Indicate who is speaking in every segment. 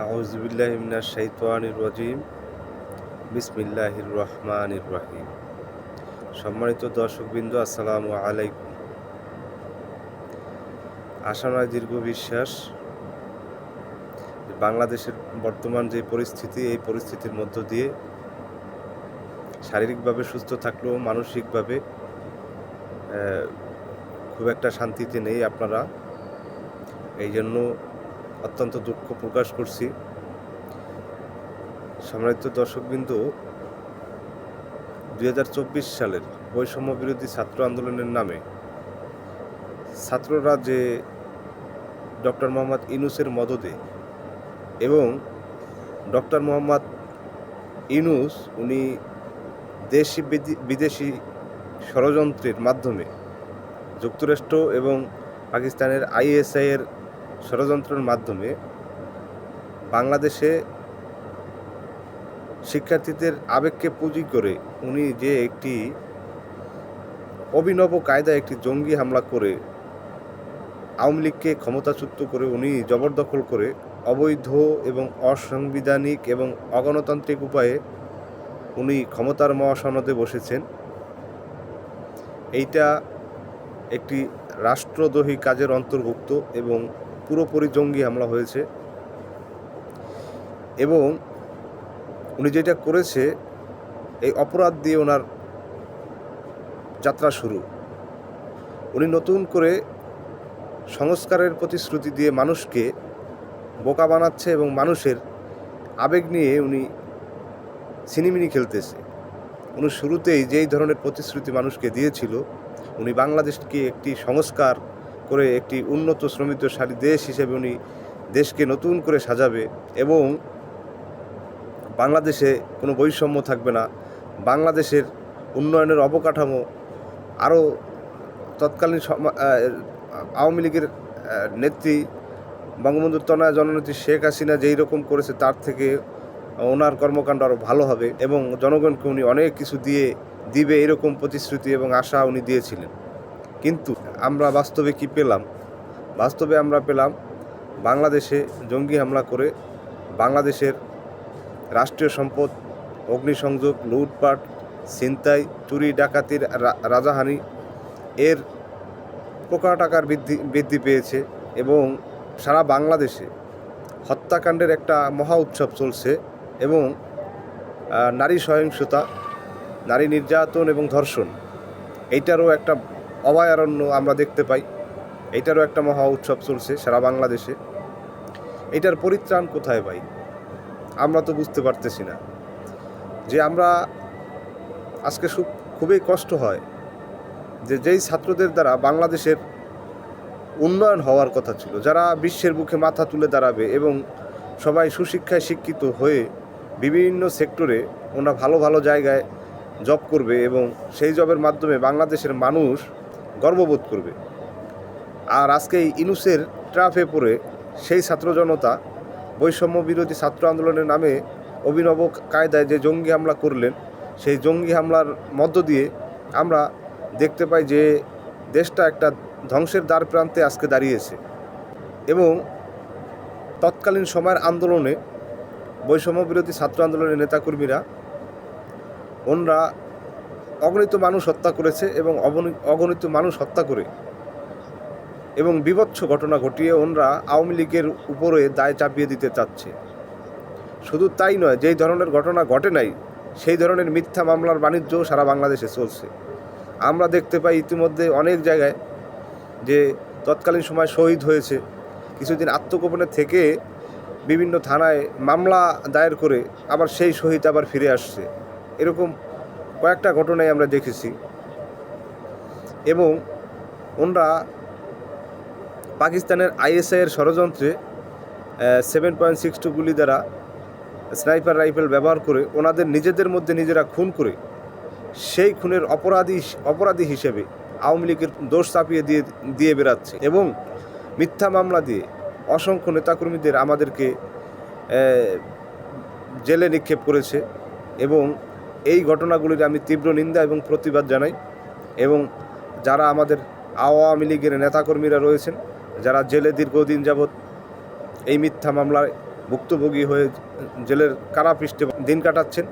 Speaker 1: আউজবিল্লাহিমিনা শৈতানির রাজিম। বিসমিল্লাহির রহমানির রহিম। সম্মানিত দর্শকবৃন্দ, আসসালামু আলাইকুম। আশা নয় দীর্ঘ বিশ্বাস বাংলাদেশের বর্তমান যে পরিস্থিতি, এই পরিস্থিতির মধ্য দিয়ে শারীরিকভাবে সুস্থ থাকলেও মানসিকভাবে খুব একটা শান্তিতে নেই আপনারা। এই জন্য অত্যন্ত দুঃখ প্রকাশ করছি। সম্মানিত দর্শকবৃন্দ, দুই হাজার চব্বিশ সালের বৈষম্য বিরোধী ছাত্র আন্দোলনের নামে ছাত্ররা যে ডক্টর মোহাম্মদ ইনুসের মদদে এবং ডক্টর মোহাম্মদ ইনুস, উনি দেশি বিদে- বিদেশি ষড়যন্ত্রের মাধ্যমে যুক্তরাষ্ট্র এবং পাকিস্তানের আইএসআই এর ষড়যন্ত্রের মাধ্যমে বাংলাদেশে শিক্ষার্থীদের আবেগকে পুঁজি করে উনি যে একটি অভিনব কায়দায় একটি জঙ্গি হামলা করে আওয়ামী লীগকে ক্ষমতাচ্যুত করে উনি জবরদখল করে অবৈধ এবং অসাংবিধানিক এবং অগণতান্ত্রিক উপায়ে উনি ক্ষমতার মহাসনদে বসেছেন। এইটা একটি রাষ্ট্রদ্রোহী কাজের অন্তর্ভুক্ত এবং পুরোপুরি জঙ্গি হামলা হয়েছে। এবং উনি যেটা করেছে, এই অপরাধ দিয়ে ওনার যাত্রা শুরু। উনি নতুন করে সংস্কারের প্রতিশ্রুতি দিয়ে মানুষকে বোকা বানাচ্ছে এবং মানুষের আবেগ নিয়ে উনি সিনিমিনি খেলতেছে। উনি শুরুতেই যেই ধরনের প্রতিশ্রুতি মানুষকে দিয়েছিল, উনি বাংলাদেশকে একটি সংস্কার করে একটি উন্নত শ্রমিকশালী দেশ হিসেবে উনি দেশকে নতুন করে সাজাবে এবং বাংলাদেশে কোনো বৈষম্য থাকবে না। বাংলাদেশের উন্নয়নের অবকাঠামো আরও তৎকালীন আওয়ামী লীগের নেত্রী বঙ্গবন্ধু তনয়া জননেত্রী শেখ হাসিনা যেই রকম করেছে তার থেকে ওনার কর্মকাণ্ড আরও ভালো হবে এবং জনগণকে উনি অনেক কিছু দিয়ে দিবে এরকম প্রতিশ্রুতি এবং আশা উনি দিয়েছিলেন। কিন্তু আমরা বাস্তবে কি পেলাম? বাস্তবে আমরা পেলাম বাংলাদেশে জঙ্গি হামলা করে বাংলাদেশের রাষ্ট্রীয় সম্পদ, অগ্নিসংযোগ, লুটপাট, ছিনতাই, চুরি, ডাকাতির রাজাহানি এর প্রকার টাকার বৃদ্ধি বৃদ্ধি পেয়েছে এবং সারা বাংলাদেশে হত্যাকাণ্ডের একটা মহা উৎসব চলছে এবং নারী সহিংসতা, নারী নির্যাতন এবং ধর্ষণ, এইটারও একটা অভয়ারণ্য আমরা দেখতে পাই। এটারও একটা মহা উৎসব চলছে সারা বাংলাদেশে। এটার পরিত্রাণ কোথায় পাই আমরা তো বুঝতে পারতেছি না। যে আমরা আজকে খুবই কষ্ট হয় যে যেই ছাত্রদের দ্বারা বাংলাদেশের উন্নয়ন হওয়ার কথা ছিল, যারা বিশ্বের বুকে মাথা তুলে দাঁড়াবে এবং সবাই সুশিক্ষায় শিক্ষিত হয়ে বিভিন্ন সেক্টরে ওনারা ভালো ভালো জায়গায় জব করবে এবং সেই জবের মাধ্যমে বাংলাদেশের মানুষ গর্ববোধ করবে। আর আজকে ইনুসের ট্রাফে পড়ে সেই ছাত্র জনতা বৈষম্য বিরোধী ছাত্র আন্দোলনের নামে অভিনব কায়দায় যে জঙ্গি হামলা করলেন, সেই জঙ্গি হামলার মধ্য দিয়ে আমরা দেখতে পাই যে দেশটা একটা ধ্বংসের দ্বার প্রান্তে আজকে দাঁড়িয়েছে। এবং তৎকালীন সময়ের আন্দোলনে বৈষম্য বিরোধী ছাত্র আন্দোলনের নেতাকর্মীরা, ওনরা অগণিত মানুষ হত্যা করেছে এবং অগণিত মানুষ হত্যা করে এবং বিভৎস ঘটনা ঘটিয়ে ওনরা আওয়ামী লীগের উপরে দায় চাপিয়ে দিতে চাচ্ছে। শুধু তাই নয়, যেই ধরনের ঘটনা ঘটে নাই, সেই ধরনের মিথ্যা মামলার বাণিজ্য সারা বাংলাদেশে চলছে। আমরা দেখতে পাই ইতিমধ্যে অনেক জায়গায় যে তৎকালীন সময় শহীদ হয়েছে। কিছুদিন আত্মগোপনে থেকে বিভিন্ন থানায় মামলা দায়ের করে আবার সেই শহীদ আবার ফিরে আসছে। এরকম কয়েকটা ঘটনাই আমরা দেখেছি। এবং ওনরা পাকিস্তানের আইএসআইয়ের ষড়যন্ত্রে সেভেন পয়েন্ট সিক্স টু গুলি দ্বারা স্নাইপার রাইফেল ব্যবহার করে ওনাদের নিজেদের মধ্যে নিজেরা খুন করে সেই খুনের অপরাধী অপরাধী হিসেবে আওয়ামী লীগের দোষ চাপিয়ে দিয়ে দিয়ে বেড়াচ্ছে এবং মিথ্যা মামলা দিয়ে অসংখ্য নেতাকর্মীদের আমাদেরকে জেলে নিক্ষেপ করেছে এবং এই ঘটনাগুলির আমি তীব্র নিন্দা এবং প্রতিবাদ জানাই এবং যারা আমাদের আওয়ামী লীগের নেতাকর্মীরা রয়েছেন, যারা জেলে দীর্ঘদিন যাবৎ এই মিথ্যা মামলায় ভুক্তভোগী হয়ে জেলের কারাপৃষ্ঠে দিন কাটাচ্ছেন,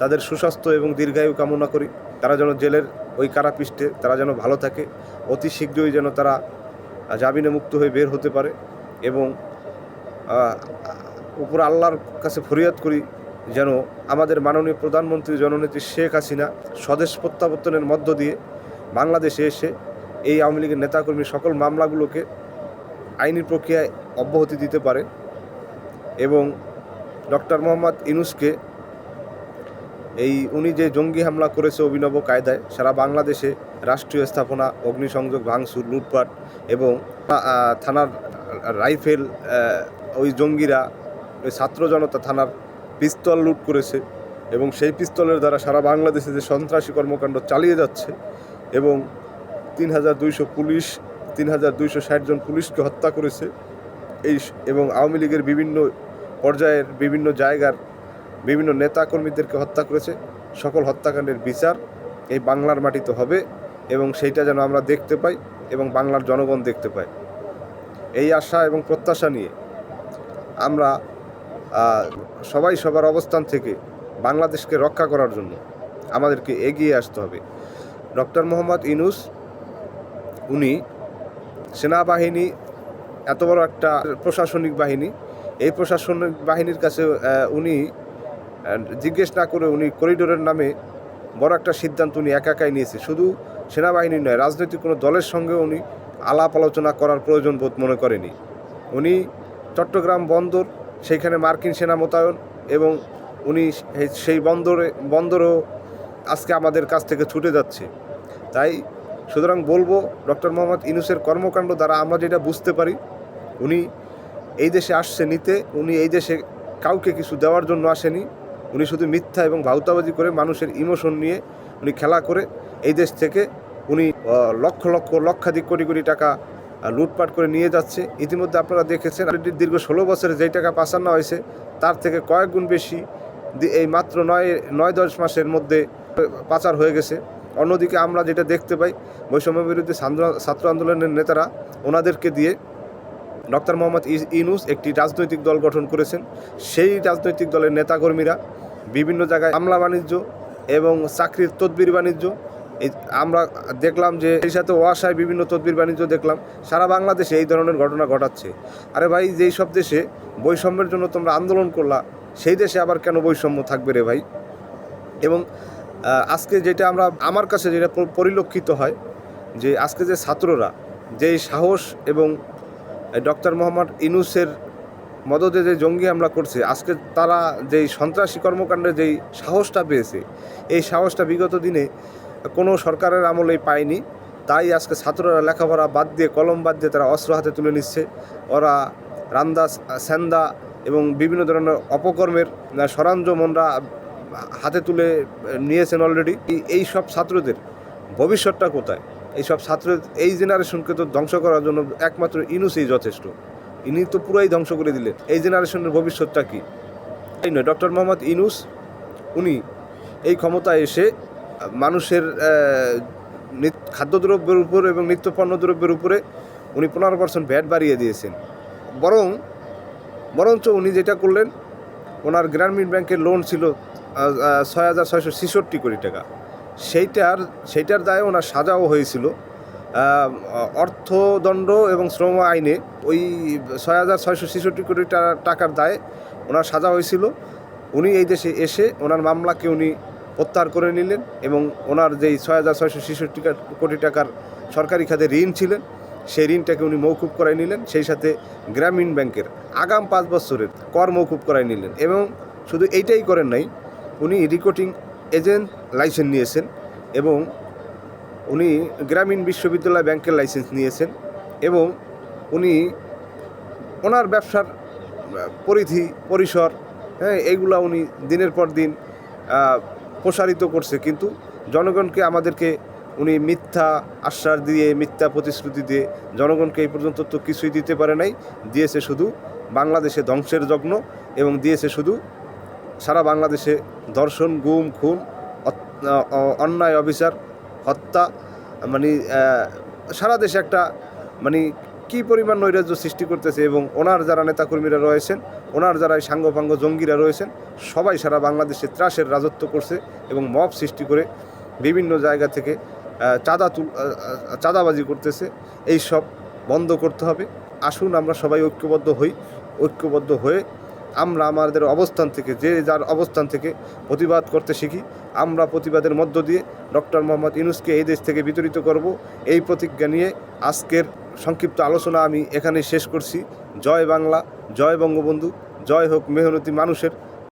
Speaker 1: তাদের সুস্বাস্থ্য এবং দীর্ঘায়ু কামনা করি। তারা যেন জেলের ওই কারাপৃষ্ঠে তারা যেন ভালো থাকে, অতি শীঘ্রই যেন তারা জামিনে মুক্ত হয়ে বের হতে পারে এবং উপর আল্লাহর কাছে ফরিয়াদ করি যেন আমাদের মাননীয় প্রধানমন্ত্রী জননেত্রী শেখ হাসিনা স্বদেশ প্রত্যাবর্তনের মধ্য দিয়ে বাংলাদেশে এসে এই আওয়ামী লীগের নেতাকর্মীর সকল মামলাগুলোকে আইনি প্রক্রিয়ায় অব্যাহতি দিতে পারে এবং ডক্টর মোহাম্মদ ইনুসকে এই উনি যে জঙ্গি হামলা করেছে অভিনব কায়দায়, সারা বাংলাদেশে রাষ্ট্রীয় স্থাপনা, অগ্নিসংযোগ, ভাঙচুর, লুটপাট এবং থানার রাইফেল ওই জঙ্গিরা, ওই ছাত্র জনতা থানার পিস্তল লুট করেছে এবং সেই পিস্তলের দ্বারা সারা বাংলাদেশে যে সন্ত্রাসী কর্মকাণ্ড চালিয়ে যাচ্ছে এবং তিন হাজার দুইশো পুলিশ, তিন হাজার দুইশো ষাট জন পুলিশকে হত্যা করেছে, এই এবং আওয়ামী লীগের বিভিন্ন পর্যায়ের বিভিন্ন জায়গার বিভিন্ন নেতাকর্মীদেরকে হত্যা করেছে। সকল হত্যাকাণ্ডের বিচার এই বাংলার মাটিতে হবে এবং সেইটা যেন আমরা দেখতে পাই এবং বাংলার জনগণ দেখতে পায়। এই আশা এবং প্রত্যাশা নিয়ে আমরা সবাই সবার অবস্থান থেকে বাংলাদেশকে রক্ষা করার জন্য আমাদেরকে এগিয়ে আসতে হবে। ডক্টর মোহাম্মদ ইনুস উনি সেনাবাহিনী, এত বড় একটা প্রশাসনিক বাহিনী, এই প্রশাসনিক বাহিনীর কাছে উনি জিজ্ঞেস না করে উনি করিডোরের নামে বড় একটা সিদ্ধান্ত উনি একা একাই নিয়েছে। শুধু সেনাবাহিনী নয়, রাজনৈতিক কোনো দলের সঙ্গে উনি আলাপ আলোচনা করার প্রয়োজন বোধ মনে করেনি। উনি চট্টগ্রাম বন্দর সেইখানে মার্কিন সেনা মোতায়েন এবং উনি সেই- বন্দরে বন্দরও আজকে আমাদের কাছ থেকে ছুটে যাচ্ছে। তাই সুতরাং বলব, ডক্টর মোহাম্মদ ইনুসের কর্মকাণ্ড দ্বারা আমরা যেটা বুঝতে পারি, উনি এই দেশে আসছে নিতে, উনি এই দেশে কাউকে কিছু দেওয়ার জন্য আসেনি। উনি শুধু মিথ্যা এবং ভাউতাবাজি করে মানুষের ইমোশন নিয়ে উনি খেলা করে এই দেশ থেকে উনি লক্ষ লক্ষ লক্ষাধিক কোটি কোটি টাকা লুটপাট করে নিয়ে যাচ্ছে। ইতিমধ্যে আপনারা দেখেছেন দীর্ঘ ষোলো বছরে যেই টাকা পাচানো হয়েছে, তার থেকে কয়েক গুণ বেশি এই মাত্র নয় নয় দশ মাসের মধ্যে পাচার হয়ে গেছে। অন্যদিকে আমরা যেটা দেখতে পাই, বৈষম্য বিরোধী ছাত্র- আন্দোলনের নেতারা ওনাদেরকে দিয়ে ডক্টর মোহাম্মদ ইনুস একটি রাজনৈতিক দল গঠন করেছেন। সেই রাজনৈতিক দলের নেতাকর্মীরা বিভিন্ন জায়গায় হামলা বাণিজ্য এবং চাকরির তদবির বাণিজ্য আমরা দেখলাম যে এই সাথে ওয়াসায় বিভিন্ন তদবির বাণিজ্য দেখলাম। সারা বাংলাদেশে এই ধরনের ঘটনা ঘটাচ্ছে। আরে ভাই, যেই সব দেশে বৈষম্যের জন্য তোমরা আন্দোলন করলা, সেই দেশে আবার কেন বৈষম্য থাকবে রে ভাই? এবং আজকে যেটা আমরা, আমার কাছে যেটা পরিলক্ষিত হয়, যে আজকে যে ছাত্ররা, যেই সাহস এবং ডক্টর মোহাম্মদ ইনুসের মদতে যে জঙ্গি হামলা করছে, আজকে তারা যেই সন্ত্রাসী কর্মকাণ্ডে যেই সাহসটা পেয়েছে, এই সাহসটা বিগত দিনে কোনো সরকারের আমলেই পায়নি। তাই আজকে ছাত্ররা লেখাপড়া বাদ দিয়ে কলম বাদ দিয়ে তারা অস্ত্র হাতে তুলে নিচ্ছে। ওরা রান্দা স্যান্দা এবং বিভিন্ন ধরনের অপকর্মের আহ, সরঞ্জামনরা হাতে তুলে নিয়েছেন অলরেডি এই সব ছাত্রদের ভবিষ্যৎটা কোথায়? এই সব ছাত্র এই জেনারেশনকে তো ধ্বংস করার জন্য একমাত্র ইনুসই যথেষ্ট। ইনি তো পুরাই ধ্বংস করে দিলেন। এই জেনারেশনের ভবিষ্যৎটা কী? এই নয় ডক্টর মোহাম্মদ ইনুস উনি এই ক্ষমতায় এসে মানুষের খাদ্যদ্রব্যের উপর এবং নিত্য দ্রব্যের উপরে উনি পনেরো পার্সেন্ট ভ্যাট বাড়িয়ে দিয়েছেন। বরং, বরঞ্চ উনি যেটা করলেন, ওনার গ্রামীণ ব্যাংকের লোন ছিল ছয় হাজার ছয়শো ছেষট্টি কোটি টাকা। সেইটার সেইটার দায়ে ওনার সাজাও হয়েছিল। অর্থদণ্ড এবং শ্রম আইনে ওই ছয় হাজার ছয়শো ছেষট্টি কোটি টাকার দায়ে ওনার সাজা হয়েছিল। উনি এই দেশে এসে ওনার মামলাকে উনি প্রত্যাহার করে নিলেন এবং ওনার যেই ছয় হাজার ছয়শো ছেষট্টি কোটি টাকার সরকারি খাতে ঋণ ছিলেন, সেই ঋণটাকে উনি মৌকুব করাই নিলেন, সেই সাথে গ্রামীণ ব্যাংকের আগাম পাঁচ বছরের কর মৌকুব করাই নিলেন এবং শুধু এইটাই করেন নাই, উনি রিকর্ডিং এজেন্ট লাইসেন্স নিয়েছেন এবং উনি গ্রামীণ বিশ্ববিদ্যালয় ব্যাংকের লাইসেন্স নিয়েছেন এবং উনি ওনার ব্যবসার পরিধি, পরিসর হ্যাঁ এইগুলা উনি দিনের পর দিন প্রসারিত করছে, কিন্তু জনগণকে আমাদেরকে উনি মিথ্যা আশ্বাস দিয়ে, মিথ্যা প্রতিশ্রুতি দিয়ে জনগণকে এই পর্যন্ত তো কিছুই দিতে পারে নাই। দিয়েছে শুধু বাংলাদেশে ধ্বংসের যজ্ঞ এবং দিয়েছে শুধু সারা বাংলাদেশে ধর্ষণ, গুম, খুন অন্যায়, অবিচার, হত্যা মানে সারা দেশে একটা মানে কি পরিমাণ নৈরাজ্য সৃষ্টি করতেছে এবং ওনার যারা নেতাকর্মীরা রয়েছেন ওনার যারা এই সাঙ্গপাঙ্গ জঙ্গিরা রয়েছেন, সবাই সারা বাংলাদেশে ত্রাসের রাজত্ব করছে এবং মব সৃষ্টি করে বিভিন্ন জায়গা থেকে চাঁদা তুল চাঁদাবাজি করতেছে। এই সব বন্ধ করতে হবে। আসুন আমরা সবাই ঐক্যবদ্ধ হই, ঐক্যবদ্ধ হয়ে আমরা আমাদের অবস্থান থেকে, যে যার অবস্থান থেকে প্রতিবাদ করতে শিখি, আমরা প্রতিবাদের মধ্য দিয়ে ডক্টর মোহাম্মদ ইউনুসকে এই দেশ থেকে বিতরিত করব। এই প্রতিজ্ঞা নিয়ে আজকের সংক্ষিপ্ত আলোচনা আমি এখানে শেষ করছি। জয় বাংলা, জয় বঙ্গবন্ধু। জয় হোক মেহনতি মানুষের।